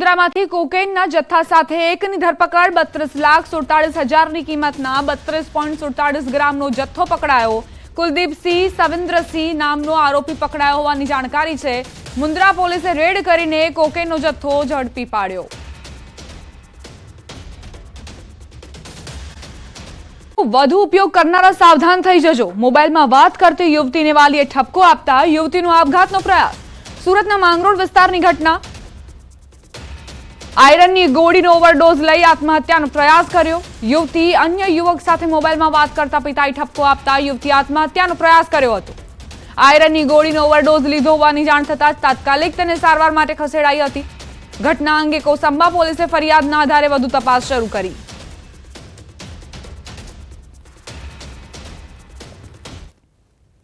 મુન્દ્રામાંથી કોકેનના જથ્થા સાથે એકની ધરપકડ બત્રીસ લાખ સુડતાળીસ હજારની કિંમતના બત્રીસ પોઈન્ટ સુડતાળીસ ગ્રામનો જથ્થો પકડાયો. કુલદીપસિંહ સવિન્દ્રસિંહ નામનો આરોપી પકડાયો હોવાની જાણકારી છે. મુન્દ્રા પોલીસે રેડ કરીને કોકેનનો જથ્થો ઝડપી પાડ્યો. વધુ ઉપયોગ કરનારા સાવધાન થઈ જજો. મોબાઈલમાં વાત કરતી યુવતીને વાલીએ ઠપકો આપતા યુવતીનો આપઘાતનો પ્રયાસ. સુરતના માંગરોળ વિસ્તારની ઘટના. આયરનની ગોળીનો ઓવરડોઝ લઈ આત્મહત્યાનો પ્રયાસ કર્યો. યુવતી અન્ય યુવક સાથે મોબાઈલમાં વાત કરતા પિતાએ ઠપકો આપતા યુવતી આત્મહત્યાનો પ્રયાસ કર્યો હતો. આયરનની ગોળીનો ઓવરડોઝ લીધો હોવાની જાણ થતાં તાત્કાલિક તેને સારવાર માટે ખસેડાઈ હતી. ઘટના અંગે કોસંબા પોલીસે ફરિયાદના આધારે વધુ તપાસ શરૂ કરી.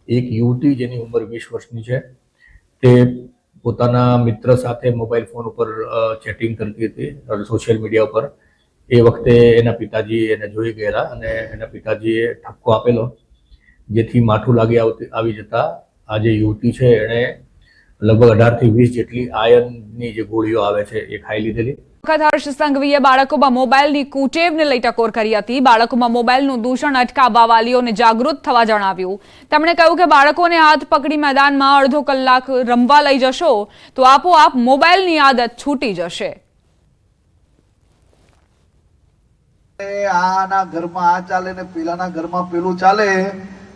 એક યુવતી જેની ઉંમર વીસ વર્ષની છે તે પોતાના મિત્ર સાથે મોબાઈલ ફોન ઉપર ચેટિંગ કરતી હતી સોશિયલ મીડિયા ઉપર. એ વખતે એના પિતાજી એને જોઈ ગયેલા અને એના પિતાજીએ ઠપકો આપેલો, જેથી માઠું લાગી આવતી, આવી જતા આ જે યુવતી છે, એણે લગભગ અઢારથી વીસ જેટલી આયર્નની જે ગોળીઓ આવે છે, એ ખાઈ લીધેલી. વખત હર્ષ સંઘવીએ બાળકોમાં મોબાઈલની કુટેવને લઈ ટકોર કરી હતી. બાળકોમાં મોબાઈલનું દૂષણ અટકાવવા વાલીઓને જાગૃત થવા જણાવ્યું. તેમણે કહ્યું કે બાળકોને હાથ પકડી મેદાનમાં અડધો કલાક રમવા લઈ જશો તો આપોઆપ મોબાઈલની આદત છૂટી જશે. આના ઘરમાં આ ચાલે ને પેલાના ઘરમાં પેલું ચાલે,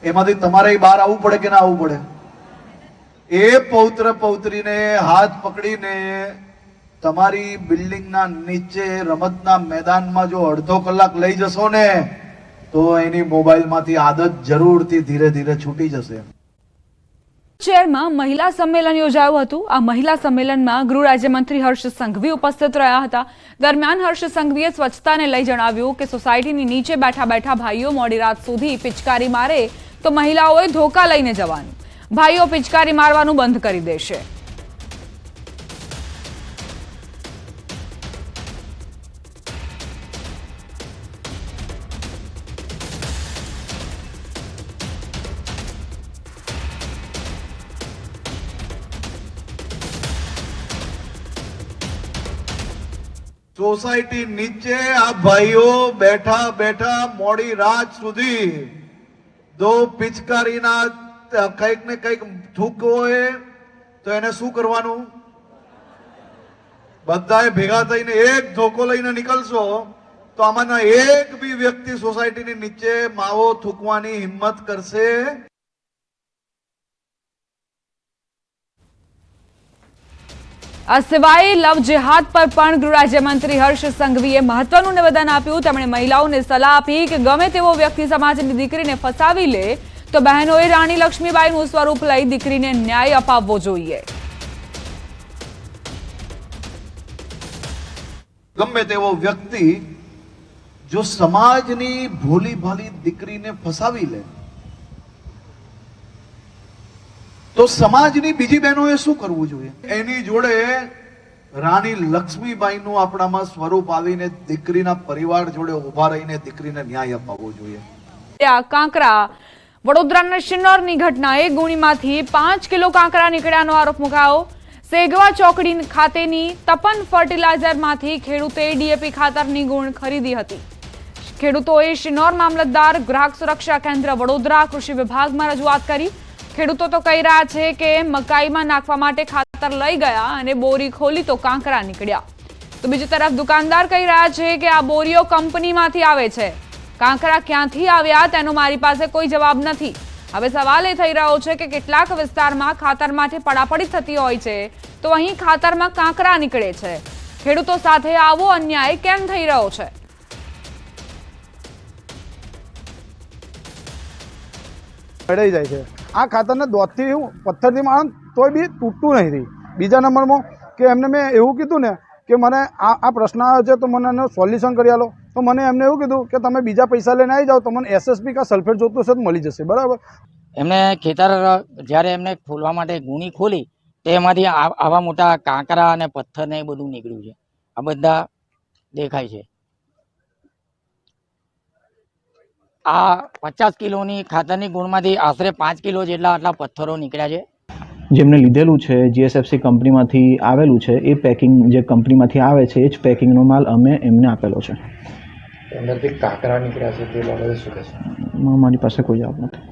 એમાંથી તમારે બહાર આવવું પડે કે ના આવવું પડે? એ પૌત્ર પૌત્રીને હાથ પકડીને તમારી બિલ્ડિંગના નીચે રમતના મેદાનમાં જો અડધો કલાક લઈ જશો ને, તો એની મોબાઈલમાંથી આદત જરૂરથી ધીરે ધીરે છૂટી જશે. શહેરમાં મહિલા સંમેલન યોજાયું હતું. આ મહિલા સંમેલનમાં ગૃહ રાજ્યમંત્રી હર્ષ સંઘવી ઉપસ્થિત રહ્યા હતા. દરમિયાન હર્ષ સંઘવીએ સ્વચ્છતાને લઈ જણાવ્યું કે સોસાયટીની નીચે બેઠા બેઠા ભાઈઓ મોડી રાત સુધી પિચકારી મારે તો મહિલાઓએ ધોકા લઈને જવાનું. ભાઈઓ પિચકારી મારવાનું બંધ કરી દેશે. સોસાયટી નીચે આ ભાઈઓ બેઠા બેઠા મોડી રાત સુધી જો પિચકારીના કંઈક ને કંઈક થૂકો હોય, તો એને શું કરવાનું? બધાએ ભેગા થઈને એક ધોકો લઈને નીકળશો, તો આમાંના એક બી વ્યક્તિ સોસાયટીની નીચે માવો થૂકવાની હિંમત કરશે. આ સિવાય લવ જેહાદ પર પણ ગૃહ રાજ્યમંત્રી હર્ષ સંઘવીએ મહત્વનું નિવેદન આપ્યું. તેમણે મહિલાઓને સલાહ આપી કે ગમે તેવો વ્યક્તિ સમાજની દીકરીને ફસાવી લે, તો બહેનોએ રાણી લક્ષ્મીબાઈનું સ્વરૂપ લઈ દીકરીને ન્યાય અપાવવો જોઈએ. ગમે તેવો વ્યક્તિ જો સમાજની ભોલી ભાલી દીકરીને ફસાવી લે તો સમાજની બીજી બહેનોએ શું કરવું જોઈએ? એની જોડે રાણી લક્ષ્મીબાઈનું આપણામાં સ્વરૂપ આવીને દીકરીના પરિવાર જોડે ઊભા રહીને દીકરીને ન્યાય અપાવવો જોઈએ. કાંકરા વડોદરાના શિન્નોરની ઘટના એક ગુણીમાંથી પાંચ કિલો કાંકરા નીકળ્યાનો આરોપ મુકાયો. સેગવા ચોકડી ખાતેની તપન ફર્ટિલાઇઝરમાંથી ખેડૂતે ડીએપી ખાતરની ગુણ ખરીદી હતી. ખેડૂતોએ શિનોર મામલતદાર, ગ્રાહક સુરક્ષા કેન્દ્ર, વડોદરા કૃષિ વિભાગમાં રજૂઆત કરી. ખેડૂતો તો કહી રહ્યા છે કે મકાઈમાં નાખવા માટે ખાતર લઈ ગયા અને બોરી ખોલી તો કાંકરા નીકળ્યા. તો બીજી તરફ દુકાનદાર કહી રહ્યા છે કે આ બોરીઓ કંપનીમાંથી આવે છે. કાંકરા ક્યાંથી આવ્યા તેનો મારી પાસે કોઈ જવાબ નથી. હવે સવાલ એ થઈ રહ્યો છે કે કેટલાક વિસ્તારમાં ખાતરમાંથી પડાપડી થતી હોય છે, તો અહીં ખાતરમાં કાંકરા નીકળે છે. ખેડૂતો સાથે આવો અન્યાય કેમ થઈ રહ્યો છે? જાય છે. આ ખાતરને દોધથી હું પથ્થરથી માણ તોય બી તૂટતું નહીં રહી. બીજા નંબરમાં કે એમને મેં એવું કીધું ને કે મને આ આ પ્રશ્ન આવ્યો છે તો મને એનું સોલ્યુશન કરી આલો. તો મને એમને એવું કીધું કે તમે બીજા પૈસા લઈને આવી જાઓ તો મને એસએસપી કા સલ્ફેટ જોતું હશે તો મળી જશે. બરાબર? એમને ખેતર જ્યારે એમને ખોલવા માટે ગુણી ખોલી, તો એમાંથી આવા મોટા કાંકરા અને પથ્થર ને એ બધું નીકળ્યું છે. આ બધા દેખાય છે. આ પચાસ કિલોની ખાતરની ગુણમાંથી આશરે પાંચ કિલો જેટલા આટલા પથ્થરો નીકળ્યા છે. જેમને લીધેલું છે જીએસએફસી કંપનીમાંથી આવેલું છે એ પેકિંગ જે કંપનીમાંથી આવે છે એ જ પેકિંગનો માલ અમે એમને આપેલો છે. અંદરથી કાંકરા નીકળ્યા છે તે બાબતે શું કહેશો? મારી પાસે કોઈ જવાબ નથી.